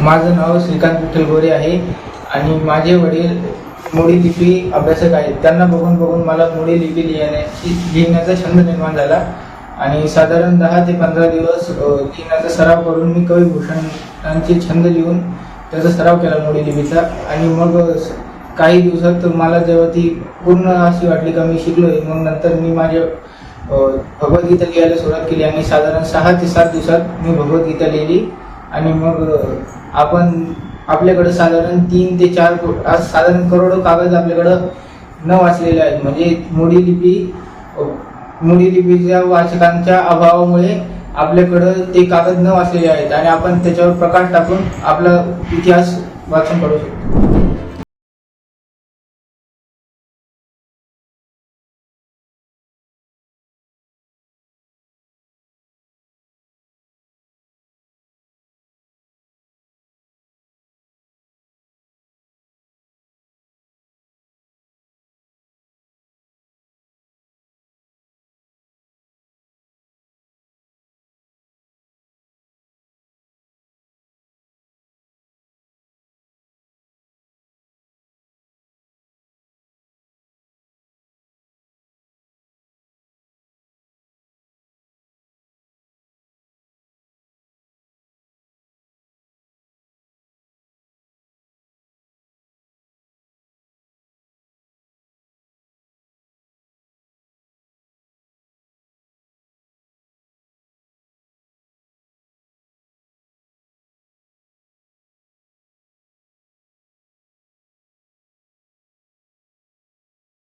माझं नाव श्रीकांत विठ्ठल गोरे आहे आणि माझे वडील मोडी लिपी अभ्यासक आहेत. त्यांना बघून बघून मला मोडी लिपी लिहिण्याची लिहिण्याचा छंद निर्माण झाला. आणि साधारण दहा ते पंधरा दिवस लिहिण्याचा सराव करून मी कविभूषणांचे छंद लिहून त्याचा सराव केला मोडी लिपीचा. आणि मग काही दिवसात मला जेव्हा ती पूर्ण अशी वाटली का मी शिकलो आहे मग नंतर मी माझ्या भगवद्गीता लिहायला सुरुवात केली आणि साधारण सहा ते सात दिवसात मी भगवद्गीता लिहिली. आणि मग आपण आपल्याकडं साधारण तीन ते चार आज साधारण करोडो कागद आपल्याकडं न वाचलेले आहेत. म्हणजे मोडी लिपी मोडी लिपीच्या वाचकांच्या अभावामुळे आपल्याकडं ते कागद न वाचलेले आहेत आणि आपण त्याच्यावर प्रकाश टाकून आपला इतिहास वाचून करू शकतो.